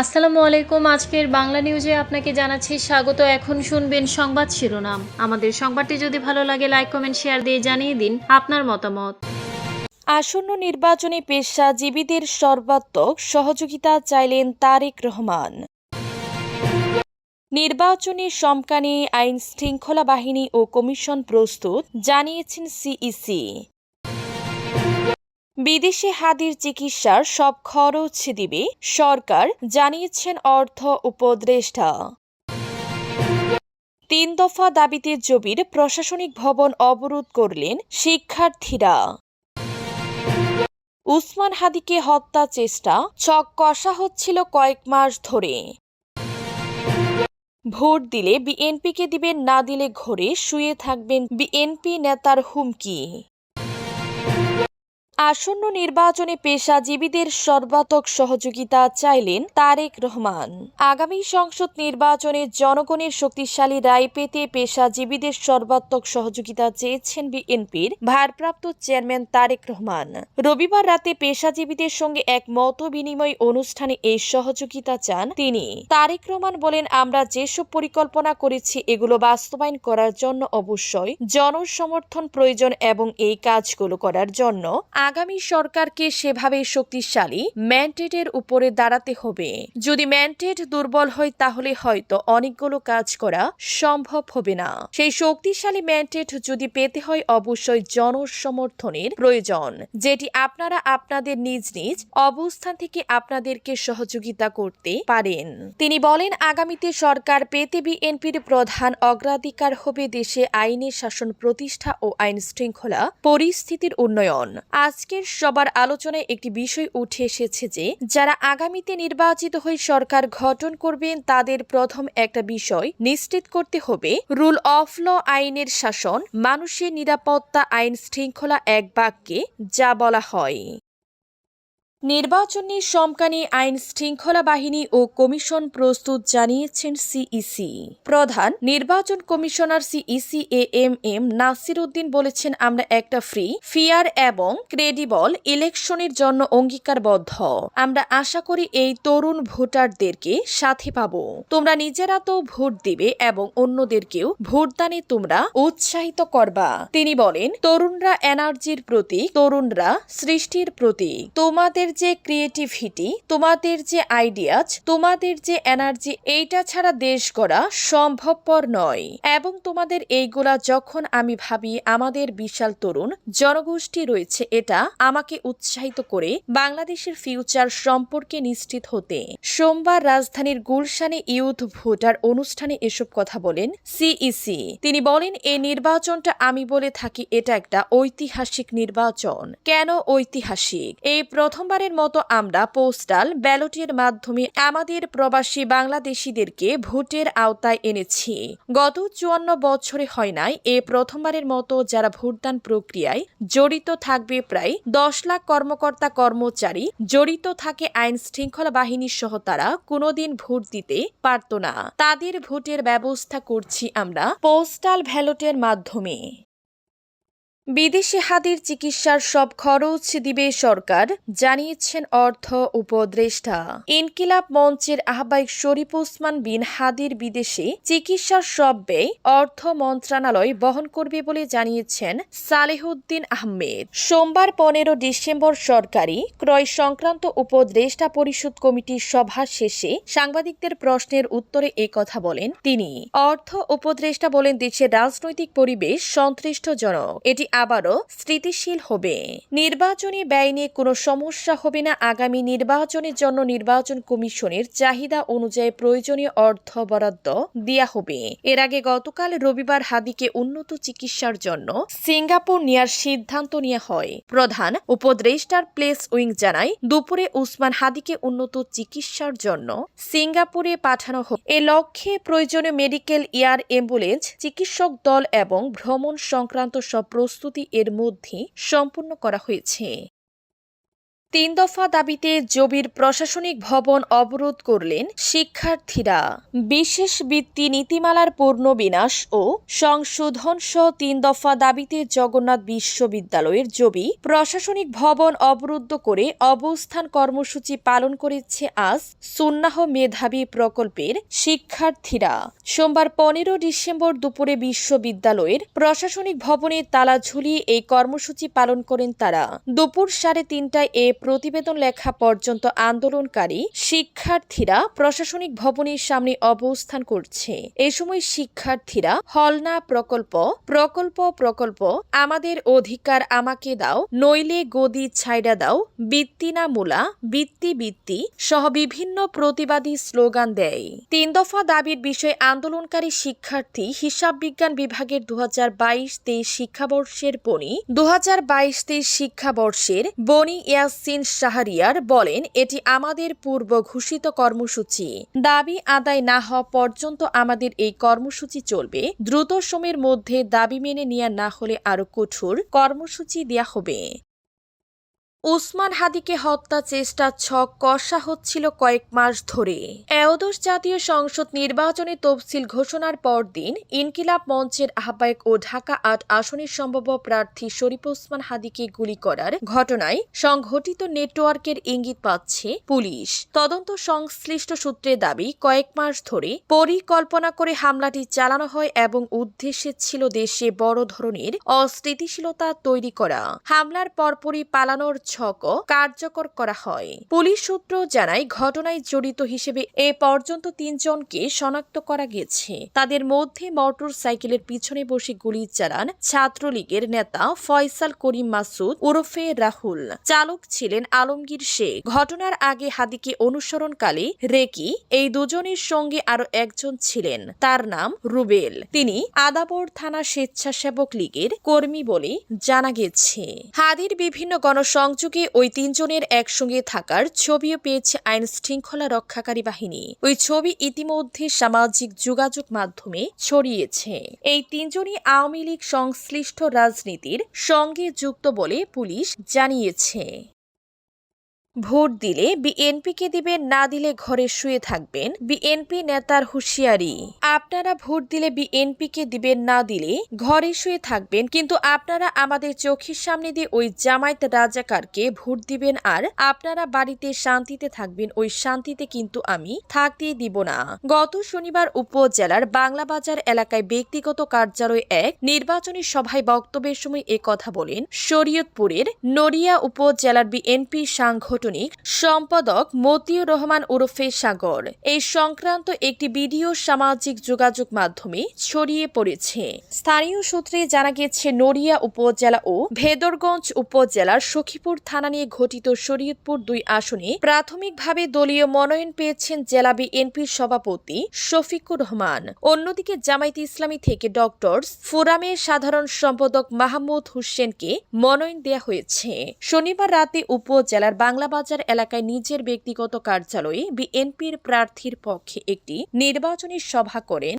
আসসালামু আলাইকুম। আজকের বাংলা নিউজে আপনাকে জানাচ্ছি স্বাগত। এখন শুনবেন সংবাদ শিরোনাম। আমাদের সংবাদটি যদি ভালো লাগে লাইক কমেন্ট শেয়ার দিয়ে জানিয়ে দিন আপনার মতামত। আসন্ন নির্বাচনে পেশাজীবীদের সর্বাত্মক সহযোগিতা চাইলেন তারেক রহমান। নির্বাচনী সমকানী আইন শৃঙ্খলা বাহিনী ও কমিশন প্রস্তুত, জানিয়েছেন সিইসি। বিদেশে হাদির চিকিৎসার সব খরচ দিবে সরকার, জানিয়েছেন অর্থ উপদেষ্টা। তিন দফা দাবিতে জবির প্রশাসনিক ভবন অবরোধ করলেন শিক্ষার্থীরা। উসমান হাদিকে হত্যা চেষ্টা ছক কষা হচ্ছিল কয়েক মাস ধরে। ভোট দিলে বিএনপিকে দিবেন, না দিলে ঘরে শুয়ে থাকবেন বিএনপি নেতার হুমকি। আসন্ন নির্বাচনে পেশাজীবীদের সর্বাত্মক সহযোগিতা চাইলেন তারেক রহমান। আগামী সংসদ নির্বাচনে জনগণের শক্তিশালী রায় পেতে পেশাজীবীদের সর্বাত্মক সহযোগিতা চেয়েছেন বিএনপির ভারপ্রাপ্ত চেয়ারম্যান তারেক রহমান। রবিবার রাতে পেশাজীবীদের সঙ্গে এক মত বিনিময় অনুষ্ঠানে এই সহযোগিতা চান তিনি। তারেক রহমান বলেন, আমরা যেসব পরিকল্পনা করেছি এগুলো বাস্তবায়ন করার জন্য অবশ্যই জনসমর্থন প্রয়োজন এবং এই কাজগুলো করার জন্য। আগামী সরকারকে সেভাবে শক্তিশালী ম্যান্ডেটের উপরে দাঁড়াতে হবে। যদি ম্যান্ডেট দুর্বল হয়, তাহলে হয়তো অনেকগুলো কাজ করা সম্ভব হবে না। সেই শক্তিশালী ম্যান্ডেট যদি পেতে হয়, অবশ্যই জনসমর্থনের প্রয়োজন, যেটি আপনারা আপনাদের নিজ নিজ অবস্থান থেকে আপনাদেরকে সহযোগিতা করতে পারেন। তিনি বলেন, আগামীতে সরকার পেতে বিএনপির প্রধান অগ্রাধিকার হবে দেশে আইনের শাসন প্রতিষ্ঠা ও আইন শৃঙ্খলা পরিস্থিতির উন্নয়ন। আজকের সবার আলোচনায় একটি বিষয় উঠে এসেছে যে, যারা আগামীতে নির্বাচিত হয়ে সরকার গঠন করবেন, তাদের প্রথম একটা বিষয় নিশ্চিত করতে হবে, রুল অফ ল আইনের শাসন, মানুষের নিরাপত্তা আইন শৃঙ্খলা এক বাক্যে যা বলা হয়। নির্বাচনী সমকানী আইন শৃঙ্খলা বাহিনী ও কমিশন প্রস্তুত জানিয়েছেন সিইসি প্রধান নির্বাচন commissioner CEC A M M Nasir Uddin বলেছেন, আমরা একটা ফ্রি ফিয়ার এবং ক্রেডিবল ইলেকশনের জন্য অঙ্গীকারবদ্ধ। আমরা আশা করি এই তরুণ ভোটারদেরকে সাথে পাব। তোমরা নিজেরা তো ভোট দিবে এবং অন্যদেরকেও ভোটদানে তোমরা উৎসাহিত করবা। তিনি বলেন, তরুণরা এনার্জির প্রতীক, তরুণরা সৃষ্টির প্রতীক। তোমাদের যে ক্রিয়েটিভিটি তোমাদের যে আইডিয়াজ তোমাদের যে এনার্জি এইটা ছাড়া দেশ গড়া সম্ভবপর নয়। এবং তোমাদের এইগুলা যখন আমি ভাবি, আমাদের বিশাল তরুণ জনগোষ্ঠী রয়েছে এটা আমাকে উৎসাহিত করে বাংলাদেশের ফিউচার সম্পর্কে নিশ্চিত হতে। সোমবার রাজধানীর গুলশানে ইউথ ভোটার অনুষ্ঠানে এসব কথা বলেন সিইসি তিনি বলেন এই নির্বাচনটা আমি বলে থাকি, এটা একটা ঐতিহাসিক নির্বাচন। কেন ঐতিহাসিক? এই প্রথমবারের মতো আমরা পোস্টাল ব্যালটের মাধ্যমে আমাদের প্রবাসী বাংলাদেশিদেরকে ভোটের আওতায় এনেছি। গত চুয়ান্ন বছরে হয় নাই, এ প্রথমবারের মতো যারা ভোটদান প্রক্রিয়ায় জড়িত থাকবে প্রায় দশ লাখ কর্মকর্তা কর্মচারী জড়িত থাকে আইন শৃঙ্খলা বাহিনীর সহ তারা কোনোদিন ভোট দিতে পারত না। তাদের ভোটের ব্যবস্থা করছি আমরা পোস্টাল ব্যালটের মাধ্যমে। বিদেশি হাদির চিকিৎসার সব খরচ দিবে সরকার, জানিয়েছেন অর্থ উপদেষ্টা। ইনকিলাব মঞ্চের আহ্বায়ক শরীফ ওসমান বিন হাদির বিদেশে চিকিৎসার সব ব্যয় অর্থ মন্ত্রণালয় বহন করবে বলে জানিয়েছেন সালেহুদ্দিন আহমেদ। সোমবার পনেরো ডিসেম্বর সরকারি ক্রয় সংক্রান্ত উপদেষ্টা পরিষদ কমিটির সভা শেষে সাংবাদিকদের প্রশ্নের উত্তরে এ কথা বলেন তিনি। অর্থ উপদেষ্টা বলেন, দেশের রাজনৈতিক পরিবেশ সন্তুষ্টজনক। এটি আবারও স্থিতিশীল হবে। নির্বাচনী ব্যয় নিয়ে কোনো সমস্যা হবে না। আগামী নির্বাচনের জন্য নির্বাচন কমিশনের চাহিদা অনুযায়ী প্রয়োজনীয় অর্থ বরাদ্দ দেয়া হবে। এর আগে গতকাল রবিবার হাদিকে উন্নত চিকিৎসার জন্য সিঙ্গাপুর নেয়ার সিদ্ধান্ত নেওয়া হয়। প্রধান উপদেষ্টার প্লেস উইং জানায়, দুপুরে উসমান হাদিকে উন্নত চিকিৎসার জন্য সিঙ্গাপুরে পাঠানো হয় এ লক্ষ্যে প্রয়োজনীয় মেডিকেল, এয়ার অ্যাম্বুলেন্স, চিকিৎসক দল এবং ভ্রমণ সংক্রান্ত সব প্রস্তুতি এর মধ্যে সম্পূর্ণ করা হয়েছে। তিন দফা দাবিতে জবির প্রশাসনিক ভবন অবরোধ করলেন শিক্ষার্থীরা। বিশেষ বৃত্তি নীতিমালার পূর্ণ বিনাশ ও সংশোধন সহ তিন দফা দাবিতে জগন্নাথ বিশ্ববিদ্যালয়ের জবি প্রশাসনিক ভবন অবরুদ্ধ করে অবস্থান কর্মসূচি পালন করেছে আজ সুন্নাহ মেধাবী প্রকল্পের শিক্ষার্থীরা। সোমবার পনেরো ডিসেম্বর দুপুরে বিশ্ববিদ্যালয়ের প্রশাসনিক ভবনে তালা ঝুলিয়ে এই কর্মসূচি পালন করেন তারা। দুপুর সাড়ে তিনটায় এ প্রতিবেদন লেখা পর্যন্ত আন্দোলনকারী শিক্ষার্থীরা প্রশাসনিক ভবনের সামনে অবস্থান করছে। এ সময় শিক্ষার্থীরা হলনা প্রকল্প প্রকল্প প্রকল্প, আমাদের অধিকার আমাকে দাও, নইলে গদি ছাইড়া দাও, বৃত্তি না মূলা, বৃত্তি বৃত্তি সহ বিভিন্ন প্রতিবাদী স্লোগান দেয়। তিন দফা দাবির বিষয়ে আন্দোলনকারী শিক্ষার্থী, হিসাব বিজ্ঞান বিভাগের দু হাজার বাইশ তেইশ শিক্ষাবর্ষের বনি দু হাজার বাইশ তেইশ শিক্ষাবর্ষের বনি ইয়াসিন শাহরিয়ার বলেন, এটি আমাদের পূর্ব ঘোষিত কর্মসূচি। দাবি আদায় না হওয়া পর্যন্ত আমাদের এই কর্মসূচি চলবে। দ্রুত সময়ের মধ্যে দাবি মেনে নেওয়া না হলে আরও কঠোর কর্মসূচি দেয়া হবে। উসমান হাদিকে হত্যা চেষ্টা ছক কষা হচ্ছিল কয়েক মাস ধরে। এওদোস জাতীয় সংসদ নির্বাচনে তফসিল ঘোষণার পর দিন ইনকিলাব মঞ্চের আহ্বায়ক ও ঢাকা আট আসনের সম্ভাব্য প্রার্থী শরীফ ওসমান হাদিকে গুলি করার ঘটনায় সংঘটিত নেটওয়ার্কের ইঙ্গিত পাচ্ছে পুলিশ। তদন্ত সংশ্লিষ্ট সূত্রে দাবি, কয়েক মাস ধরে পরিকল্পনা করে হামলাটি চালানো হয় এবং উদ্দেশ্যে ছিল দেশে বড় ধরনের অস্থিতিশীলতা তৈরি করা। হামলার পরপরই পালানোর ছকও কার্যকর করা হয়। পুলিশ সূত্র জানায়, ঘটনায় জড়িত হিসেবে এ পর্যন্ত তিনজনকে শনাক্ত করা গেছে। তাদের মধ্যে মোটর সাইকেলের পিছনে বসে গুলি চালান ছাত্রলীগের নেতা ফয়সাল করিম মাসুদ, ওরফে রাহুল। চালক ছিলেন আলমগীর শেখ। ঘটনার আগে হাদিকে অনুসরণকালে রেকি এই দুজনের সঙ্গে আরও একজন ছিলেন। তার নাম রুবেল। তিনি আদাবর থানা স্বেচ্ছাসেবক লীগের কর্মী বলে জানা গেছে। হাদির বিভিন্ন গণসংযোগে ওই তিনজনের একসঙ্গে থাকার ছবিও পেয়েছে আইন শৃঙ্খলা রক্ষাকারী বাহিনী। ওই ছবি ইতিমধ্যে সামাজিক যোগাযোগ মাধ্যমে ছড়িয়েছে। এই তিনজনই আওয়ামী লীগ সংশ্লিষ্ট রাজনীতির সঙ্গে যুক্ত বলে পুলিশ জানিয়েছে। ভোট দিলে বিএনপিকে দিবেন, না দিলে ঘরে শুয়ে থাকবেন বিএনপি নেতার হুঁশিয়ারি। আপনারা ভোট দিলে বিএনপিকে দিবেন, না দিলে ঘরে শুয়ে থাকবেন। কিন্তু আপনারা আমাদের চোখের সামনে দিয়ে ওই জামায়াত রাজাকারকে ভোট দিবেন আর আপনারা বাড়িতে শান্তিতে থাকবেন, ওই শান্তিতে কিন্তু আমি থাকতে দিব না। গত শনিবার উপজেলার বাংলাবাজার এলাকায় ব্যক্তিগত কার্যালয়ে এক নির্বাচনী সভায় বক্তব্যের সময় কথা বলেন শরীয়তপুরের নড়িয়া উপজেলার বিএনপি সাংগঠনিক সম্পাদক মতিউর রহমান ওরফে সাগর। এই সংক্রান্ত একটি ভিডিও সামাজিক যোগাযোগ মাধ্যমে ছড়িয়ে পড়েছে। স্থানীয় সূত্রে জানা গেছে, নড়িয়া উপজেলা ও ভেদরগঞ্জ উপজেলার সখীপুর থানা নিয়ে ঘটিত শরীয়তপুর দুই আসনে প্রাথমিকভাবে দলীয় মনোনয়ন পেয়েছেন জেলা বিএনপির সভাপতি শফিকুর রহমান। অন্যদিকে জামায়াত ইসলামী থেকে ডক্টর ফোরামের সাধারণ সম্পাদক মাহমুদ হোসেনকে মনোনয়ন দেওয়া হয়েছে। শনিবার রাতে উপজেলার বাংলাবাজার এলাকায় নিজের ব্যক্তিগত কার্যালয়ে বিএনপির প্রার্থীর পক্ষে একটি নির্বাচনী সভা করেন